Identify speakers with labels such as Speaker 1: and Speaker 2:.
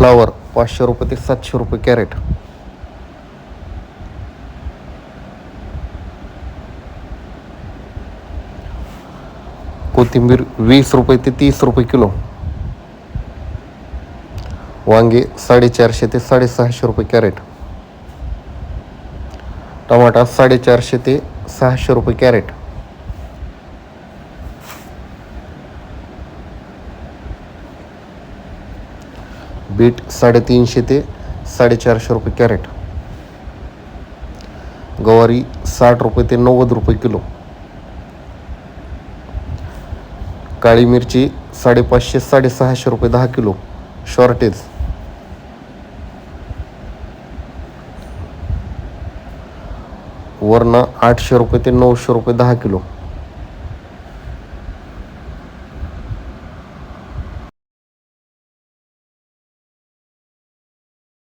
Speaker 1: Flower पाचशे रुपये ते सातशे रुपये कॅरेट. कोथिंबीर वीस रुपये ते तीस रुपये किलो. वांगे साडेचारशे ते साडेसहाशे रुपये कॅरेट. टमाटा साडेचारशे ते सहाशे रुपये कॅरेट. बीट साडेतीनशे ते साडेचारशे रुपये कॅरेट. गवारी साठ रुपये ते नव्वद रुपये किलो. काळी मिरची साडेपाचशे साडेसहाशे रुपये दहा किलो. शॉर्टेज. वरणं आठशे रुपये ते नऊशे रुपये दहा किलो.